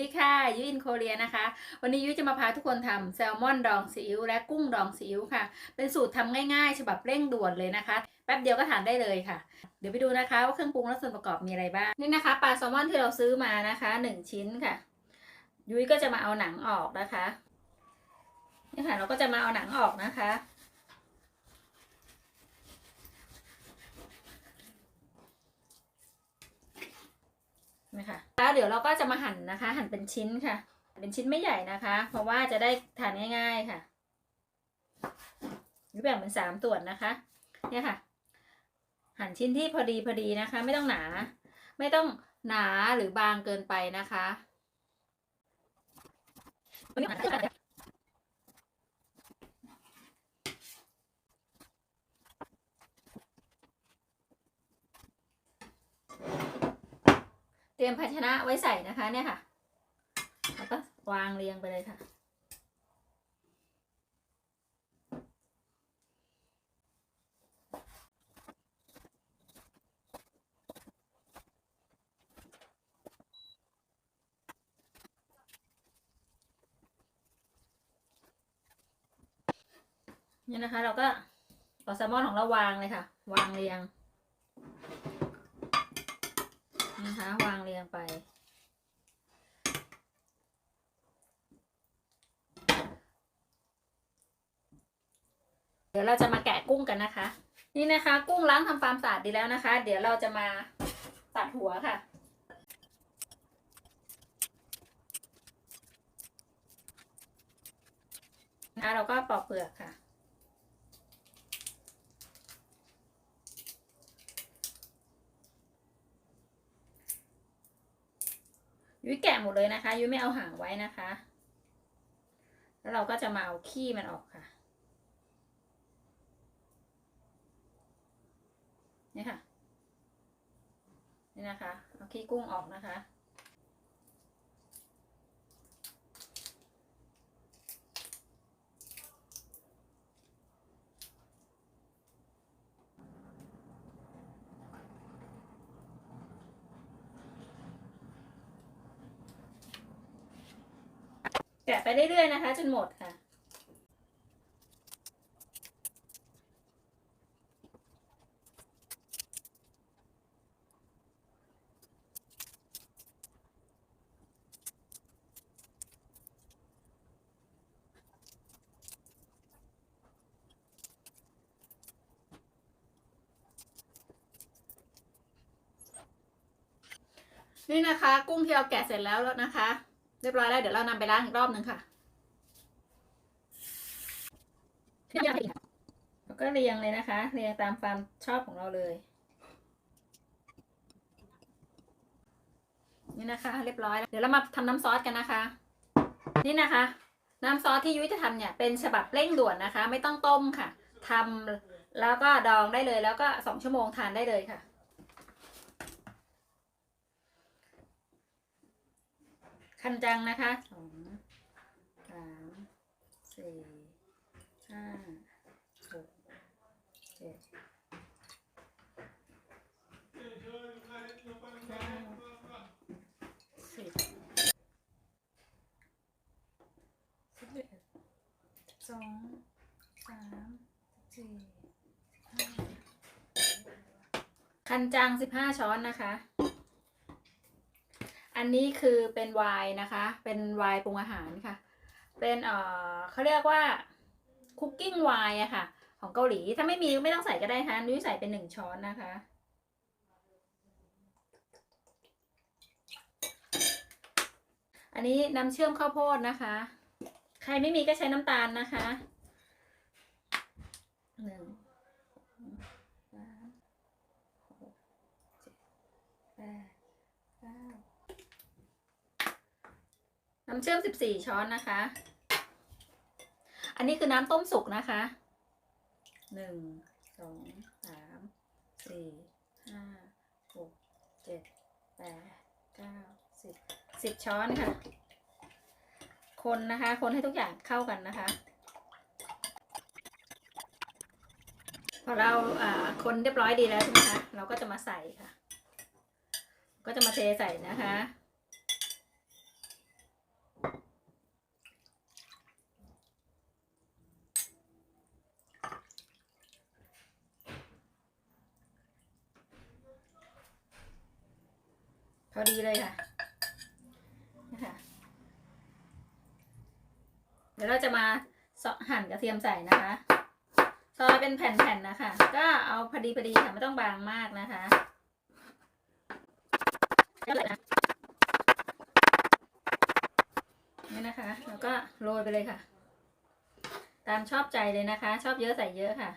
ดีค่ะยุ้ยอินโคเรียนะคะ วันนี้ยุ้ยจะมาพาทุกคนทำแซลมอนดองซีอิ๊วและกุ้งดองซีอิ๊วค่ะ เป็นสูตรทำง่ายๆ ฉบับเร่งด่วนเลยนะคะ แป๊บเดียวก็ทานได้เลยค่ะ เดี๋ยวไปดูนะคะว่าเครื่องปรุงและส่วนประกอบมีอะไรบ้างนี่นะคะปลาแซลมอนที่เราซื้อมานะคะหนึ่งชิ้นค่ะยุ้ยก็จะมาเอาหนังออกนะคะนี่ค่ะเราก็จะมาเอาหนังออกนะคะ นะคะแล้วเดี๋ยวเราก็จะมาหั่นนะคะ หั่นเป็นชิ้นค่ะ เป็นชิ้นไม่ใหญ่นะคะ เพราะว่าจะได้ทานง่าย ๆค่ะหรือแบ่งเป็นสามส่วนนะคะ เนี่ยค่ะ หั่นชิ้นที่พอดีพอดีนะคะ ไม่ต้องหนา ไม่ต้องหนาหรือบางเกินไปนะคะ เตรียมภาชนะไว้ใส่นะคะเนี่ยค่ะแล้วก็วางเรียงไปเลยค่ะนี่นะคะ เราก็เอาแซลมอนของเราวางเลยค่ะ วางเรียง นะคะ วางเรียงไป เดี๋ยวเราจะมาแกะกุ้งกันนะคะ นี่นะคะ กุ้งล้างทำความสะอาดดีแล้วนะคะ เดี๋ยวเราจะมาตัดหัวค่ะนะเราก็ปอกเปลือกค่ะ ยุ้ยแกะหมดเลยนะคะ ยุ้ยไม่เอาหางไว้นะคะ แล้วเราก็จะมาเอาขี้มันออกค่ะ นี่ค่ะ นี่นะคะ เอาขี้กุ้งออกนะคะ แกะไปเรื่อยๆนะคะ จนหมดค่ะ นี่นะคะ กุ้งที่เราแกะเสร็จแล้วแล้วนะคะ รียบร้อยแล้วเดี๋ยวเรานำไปล้างอีกรอบหนึ่งค่ะแล้วก็เรียงเลยนะคะ เรียงตามความชอบของเราเลย นี่นะคะ เรียบร้อยแล้วเดี๋ยวเรามาทำน้ำซอสกันนะคะ นี่นะคะ น้ำซอสที่ยุ้ยจะทำเนี่ยเป็นฉบับเร่งด่วนนะคะ ไม่ต้องต้มค่ะทำแล้วก็ดองได้เลยแล้วก็สองชั่วโมงทานได้เลยค่ะ คันจังนะคะสองสามสี่ห้าหกเจ็ดเก้าสิบสิบเอ็ดสองสามสี่ห้าคันจังสิบห้าช้อนนะคะ อันนี้คือเป็นไวน์นะคะ เป็นไวน์ปรุงอาหารค่ะ เป็นเอ่อเขาเรียกว่าคุกกิ้งไวน์อะค่ะ ของเกาหลี ถ้าไม่มีไม่ต้องใส่ก็ได้ค่ะนุ้ยใส่เป็นหนึ่งช้อนนะคะ อันนี้น้ำเชื่อมข้าวโพดนะคะ ใครไม่มีก็ใช้น้ำตาลนะคะหนึ่งสองสามหกเจ็ดแปดเก้า น้ำเชื่อม14ช้อนนะคะ อันนี้คือน้ำต้มสุกนะคะหนึ่งสองสามสี่ห้าหกเจ็ดแปดเก้าสิบสิบช้อนค่ะ คนนะคะ คนให้ทุกอย่างเข้ากันนะคะ พอเราอ่าคนเรียบร้อยดีแล้วใช่ไหมคะ เราก็จะมาใส่ค่ะ ก็จะมาเทใส่นะคะ อดีเลยค่ะนะคะเดี๋ยวเราจะมาสะหั่นกระเทียมใส่นะคะซอยเป็นแผ่นๆนะคะ ก็เอาพอดีพอดีค่ะไม่ต้องบางมากนะคะนี่นะคะ แล้วก็โรยไปเลยค่ะ ตามชอบใจเลยนะคะ ชอบเยอะใส่เยอะค่ะ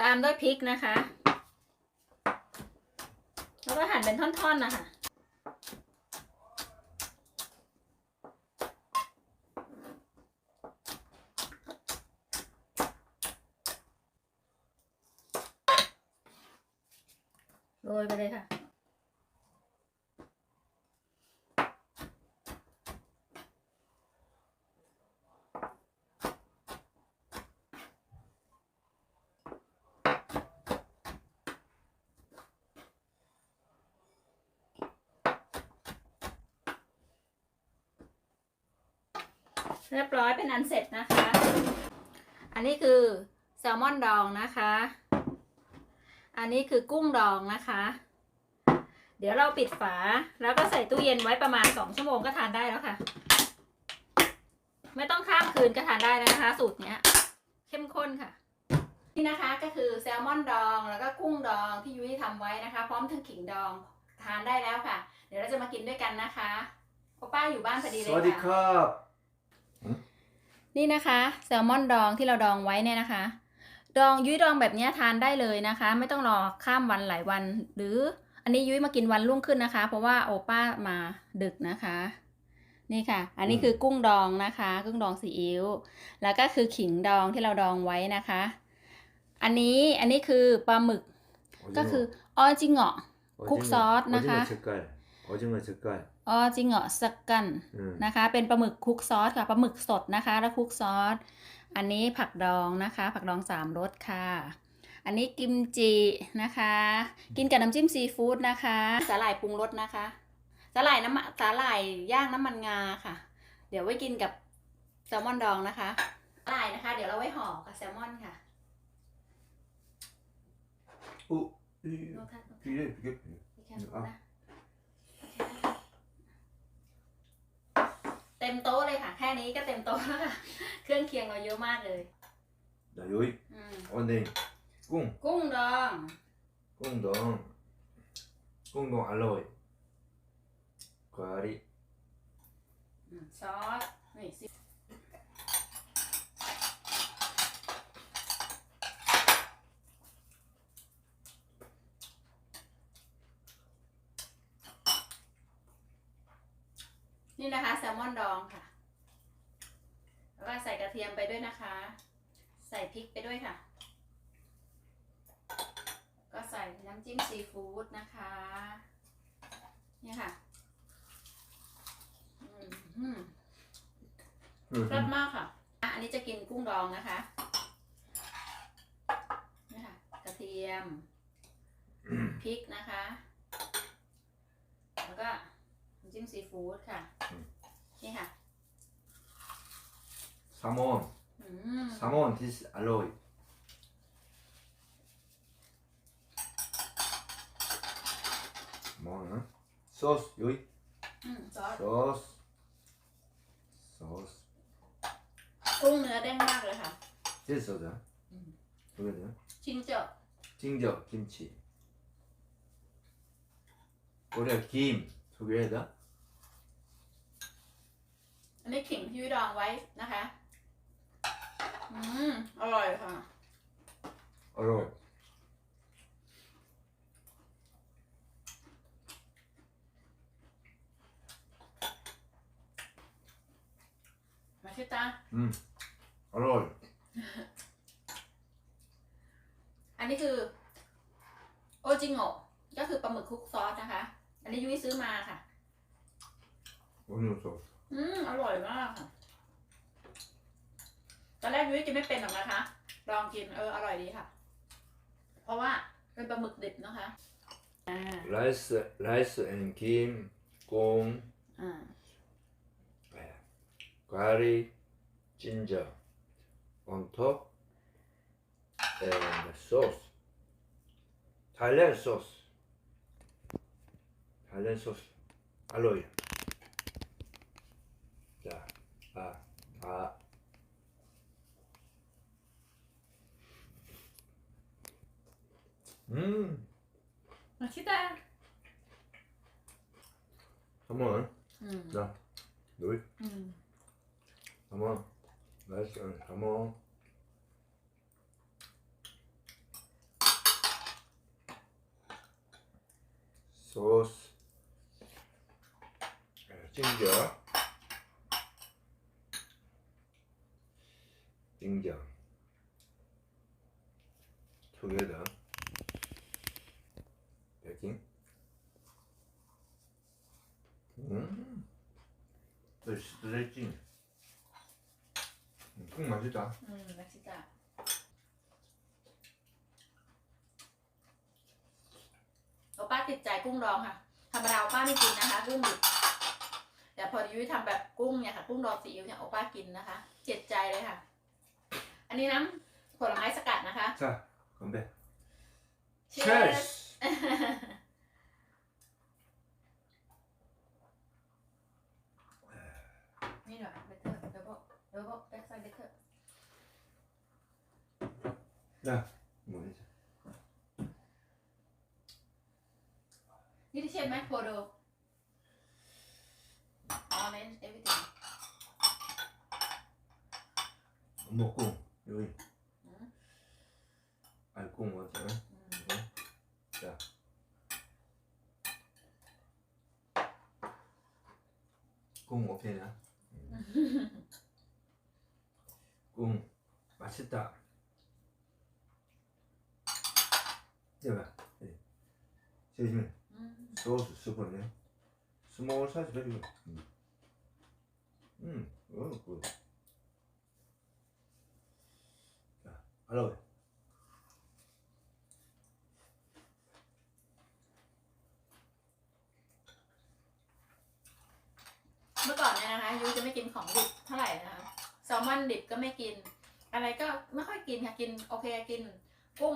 ตามด้วยพริกนะคะ แล้วก็หั่นเป็นท่อนๆนะคะ เรียบร้อยเป็นอันเสร็จนะคะ อันนี้คือแซลมอนดองนะคะ อันนี้คือกุ้งดองนะคะ เดี๋ยวเราปิดฝาแล้วก็ใส่ตู้เย็นไว้ประมาณสองชั่วโมงก็ทานได้แล้วค่ะ ไม่ต้องข้ามคืนก็ทานได้แล้วนะคะ สูตรเนี้ย เข้มข้นค่ะนี่นะคะก็คือแซลมอนดองแล้วก็กุ้งดองที่ยุ้ยทำไว้นะคะ พร้อมทั้งขิงดองทานได้แล้วค่ะ เดี๋ยวเราจะมากินด้วยกันนะคะเพราะป้าอยู่บ้านพอดีสเลยวัสดีคค่ะรับ นี่นะคะแซลมอนดองที่เราดองไว้เนี่ยนะคะ ดองยุ้ยดองแบบนี้ทานได้เลยนะคะ ไม่ต้องรอข้ามวันหลายวัน หรืออันนี้ยุ้ยมากินวันรุ่งขึ้นนะคะ เพราะว่าโอป้ามาดึกนะคะ นี่ค่ะ อันนี้คือกุ้งดองนะคะ กุ้งดองซีอิ๊วแล้วก็คือขิงดองที่เราดองไว้นะคะ อันนี้อันนี้คือปลาหมึกก็คือออจิงเงาะคุกซอสนะคะออจิงเงาะ อ๋อจริงเหรอสักกันนะคะ เป็นปลาหมึกคุกซอสค่ะปลาหมึกสดนะคะ แล้วคุกซอสอันนี้ผักดองนะคะ ผักดองสามรสค่ะ อันนี้กิมจินะคะ กินกับน้ำจิ้มซีฟู้ดนะคะสาหร่ายปรุงรสนะคะสาหร่ายน้ำสาหร่ายย่างน้ำมันงาค่ะ เดี๋ยวไว้กินกับแซลมอนดองนะคะสาหร่ายนะคะ เดี๋ยวเราไว้ห่อกับแซลมอนค่ะโอ้ยดูค่ะดูค่ะ เต็มโต๊ะเลยค่ะ แค่นี้ก็เต็มโต๊ะแล้วค่ะ เครื่องเคียงเราเยอะมากเลย 나 여기 อืม 어네 꿍 กุ้งดอง 꿍동 꿍동 알로이 과리 อืมซอสนี่สิ นี่นะคะแซลมอนดองค่ะ แล้วก็ใส่กระเทียมไปด้วยนะคะ ใส่พริกไปด้วยค่ะ ก็ใส่น้ำจิ้มซีฟู้ดนะคะนี่ค่ะอืมอืมรสมากค่ะอะ อันนี้จะกินกุ้งดองนะคะนี่ค่ะ กระเทียมพริกนะคะ แล้วก็น้ำ จิ้มซีฟู้ดค่ะ อืม นี่ค่ะ 사몬 อืม 사몬 디스 알로이 뭐는 소스 여기 อืมซอส 소스 소스 กุ้งเนื้อเด้งมากเลยค่ะ 됐어자 음. 그거든 ชินเจาะ 징저 김치 우리가 김 소개해다 อั นี้ขิงที่ดองไว้นะคะ อืม อร่อยค่ะ อร่อย มาคิดตา อืม อร่อย อันนี้คือ โอจิงโงะก็คือปลาหมึกคลุกซอสนะคะ อันนี้ยุ้ยซื้อมาค่ะ โอ้ยสด อืมอร่อยมากค่ะตอนแรกยุ้ยกินไม่เป็นหรอกนะคะ ลองกินเอออร่อยดีค่ะ เพราะว่าเป็นปลาหมึกดิบนะคะ อ่า rice rice and kim corn อ่า eh, garlic ginger on top and sauce Thailand sauce Thailand sauce อร่อยจ้ะ อะอะอืมมาชิตา come on อืม자 do it อืม come on nice one come on sauce 네, ginger ginger together baking 음 또 스트레칭 음, 국 맛있다 อืมมาชิตาโอป้าติดใจกุ้งดองค่ะ ธรรมดาโอป้าไม่กินนะคะ กุ้งดิบแต่พอยุ้ยทำแบบกุ้งเนี่ยค่ะ กุ้งดองซีอิ๊วเนี่ยโอป้ากินนะคะ เจ็ดใจเลยค่ะ อันนี้น้ำผลไม้สกัดนะคะ 자 건배 Cheers นี่เหรอเบเตอร์เดี๋ยวบอกเดี๋ยวบอกแบ็กไซด์เบเตอร์ 자 뭐지 นี่ที่เช่นไหมโคโดออเรนจ์เอวิติ 먹고 요이 응? 아, 알고 뭐지? 이거 자 꿈 오케이냐? 꿈 맛있다. 제발. 조심해. 소스 스프네. 스몰 사이즈로. 음, 어, 그. อร่อยเมื่อก่อนเนี่ยนะคะยูจะไม่กินของดิบเท่าไหร่นะคะแซลมอนดิบก็ไม่กิน อะไรก็ไม่ค่อยกินค่ะกินโอเคกิน กุ้ง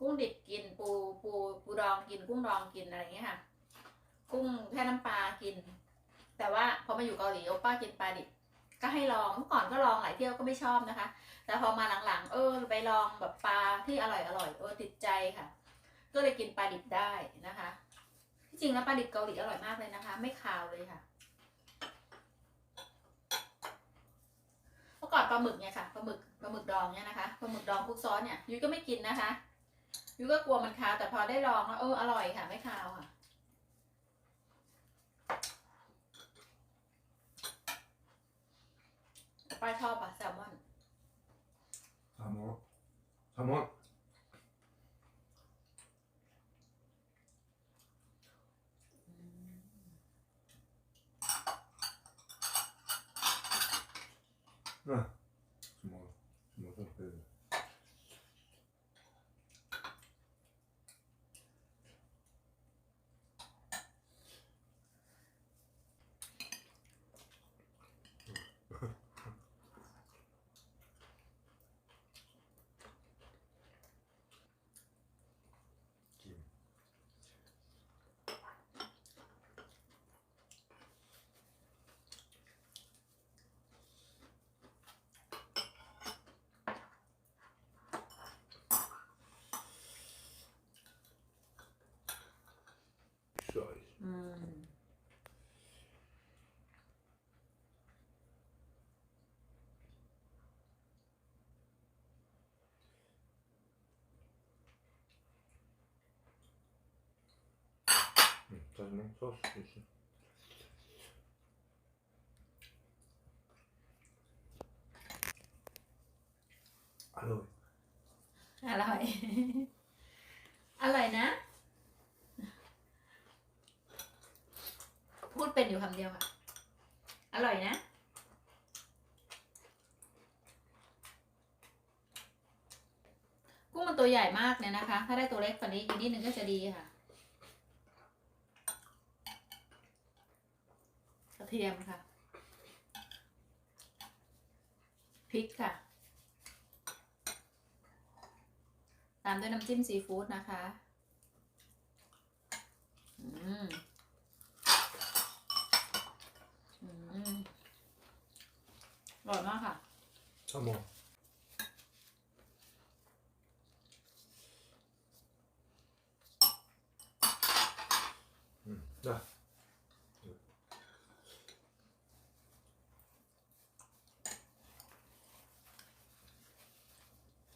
กุ้งดิบกินปูปูปูดองกิน กุ้งดองกินอะไรอย่างเงี้ยค่ะ กุ้งแค่น้ำปลากิน แต่ว่าพอมาอยู่เกาหลีโอป้ากินปลาดิบ ก็ให้ลองเมื่อก่อนก็ลองหลายเที่ยวก็ไม่ชอบนะคะ แต่พอมาหลังๆ เออไปลองแบบปลาที่อร่อยอร่อยๆเออติดใจค่ะ ก็เลยกินปลาดิบได้นะคะที่จริงแล้วปลาดิบเกาหลีอร่อยมากเลยนะคะ ไม่คาวเลยค่ะเมื่อก่อนปลาหมึกเนี่ยค่ะปลาหมึกปลาหมึกดองเนี่ยนะคะปลาหมึกดองคลุกซอสเนี่ยยุ้ยก็ไม่กินนะคะยุ้ยก็กลัวมันคาวแต่พอได้ลองแล้วเอออร่อยค่ะ ไม่คาวค่ะ ปลาชอบอะแซลมอน แซลมอนแซลมอน choice. Mm. Tamam, sos diyorsun. Alo. อร่อย อร่อยนะ ดเป็นอยู่คำเดียวค่ะ อร่อยนะ กุ้งมันตัวตัวใหญ่มากเนี่ยนะคะ ถ้าได้ตัวเล็กกว่านี้อีกนิดนึงก็จะดีค่ะกระเทียมค่ะพริกค่ะ ตามด้วยน้ำจิ้มซีฟู้ดนะคะ อืม อืม อร่อยมากค่ะ Samo. Mm, Da.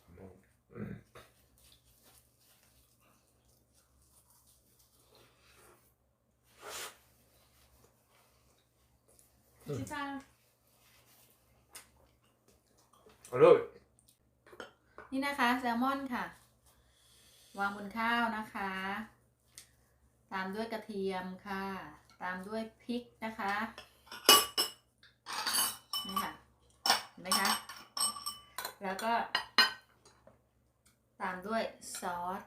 Samo. ชิซ่า Hallå! นี่นะคะแซลมอนค่ะ วางบนข้าวนะคะ ตามด้วยกระเทียมค่ะ ตามด้วยพริกนะคะนี่ค่ะเห็นไหมคะแล้วก็ ตามด้วยซอส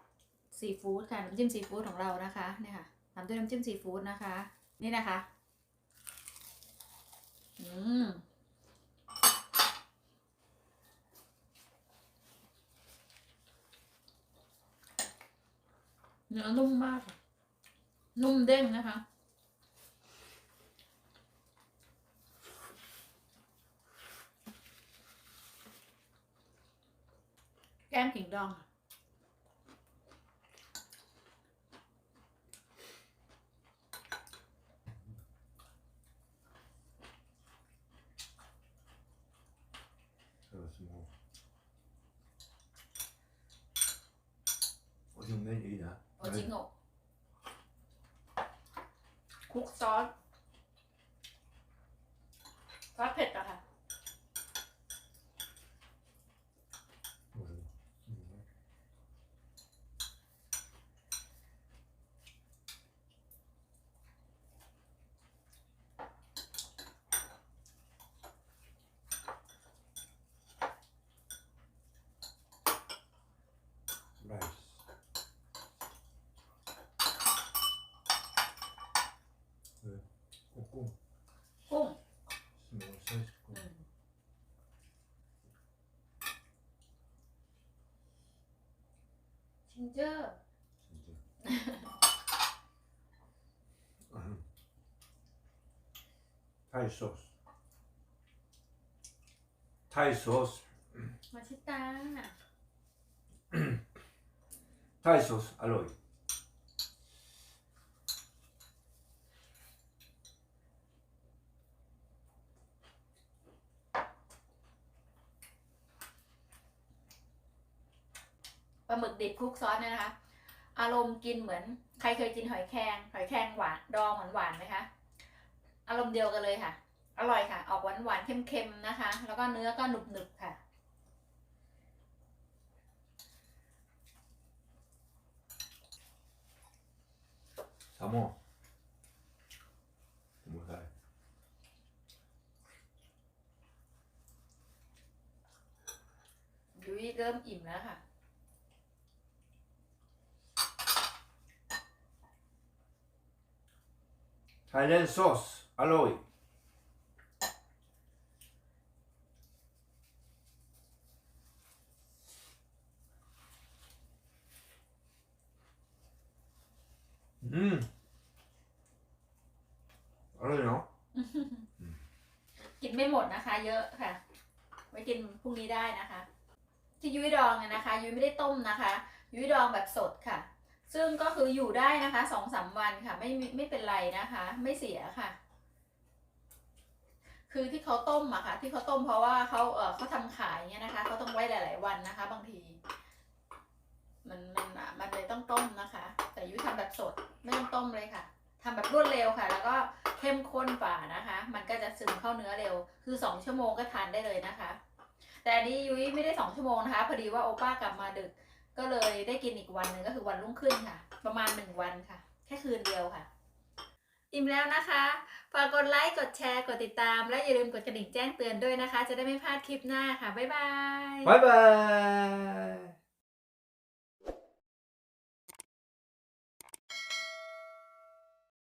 ซีฟู้ดค่ะน้ำจิ้มซีฟู้ดของเรานะคะเนี่ยค่ะตามด้วยน้ำจิ้มซีฟู้ดนะคะ นี่นะคะ อืม เนื้อนุ่มมาก นุ่มเด้งนะคะ แก้มขิงดองค่ะ Så små. Och i det. โอจิโงะคลุกซอสซอสเผ็ดอะค่ะ Varsågod. Mm. ไรซ์เออ กุ้งกุ้งกุ้ง small size กุ้งอืมจิงเจอร์ไทยซอสไทยซอสมาชิตา ไทยซอสอร่อย ป ลาหมึกดิบคลุกซอสเนี่ยนะคะ อารมณ์กินเหมือน ใครเคยกินหอยแครงหอยแครงหวานดองหวานหวานๆไหมคะอารมณ์เดียวกันเลยค่ะ อร่อยค่ะ ออกหวานหวานๆเค็มๆนะคะ แล้วก็เนื้อก็หนุบๆค่ะ Samma. Mot här. ยุ้ยเริ่มอิ่มแล้วค่ะ Thailand sås, halloj! Mm. Halloj ja. กินไม่หมดนะคะ เยอะค่ะ ไว้กินพรุ่งนี้ได้นะคะ ที่ยุ้ยดองเนี่ยนะคะ ยุ้ยไม่ได้ต้มนะคะ ยุ้ยดองแบบสดค่ะ ซึ่งก็คืออยู่ได้นะคะสองสามวันค่ะ ไม่ไม่เป็นไรนะคะ ไม่เสียค่ะ คือที่เขาต้มอะค่ะ ที่เขาต้มเพราะว่าเขาเออเขาทำขายเนี่ยนะคะเขาต้องไว้หลาย ๆ วันนะคะ บางที มันมันอะมันเลยต้องต้มนะคะ แต่ยุ้ยทำแบบสดไม่ต้องต้มเลยค่ะทำแบบรวดเร็วค่ะ แล้วก็เข้มข้นกว่านะคะ มันก็จะซึมเข้าเนื้อเร็ว คือสองชั่วโมงก็ทานได้เลยนะคะ แต่อันนี้ยุ้ยไม่ได้สองชั่วโมงนะคะ พอดีว่าโอป้ากลับมาดึก ก็เลยได้กินอีกวันหนึ่งก็คือวันรุ่งขึ้นค่ะ ประมาณหนึ่งวันค่ะ แค่คืนเดียวค่ะ อิ่มแล้วนะคะฝากกดไลค์กดแชร์กดติดตาม และอย่าลืมกดกระดิ่งแจ้งเตือนด้วยนะคะ จะได้ไม่พลาดคลิปหน้าค่ะบ๊ายบายบายบาย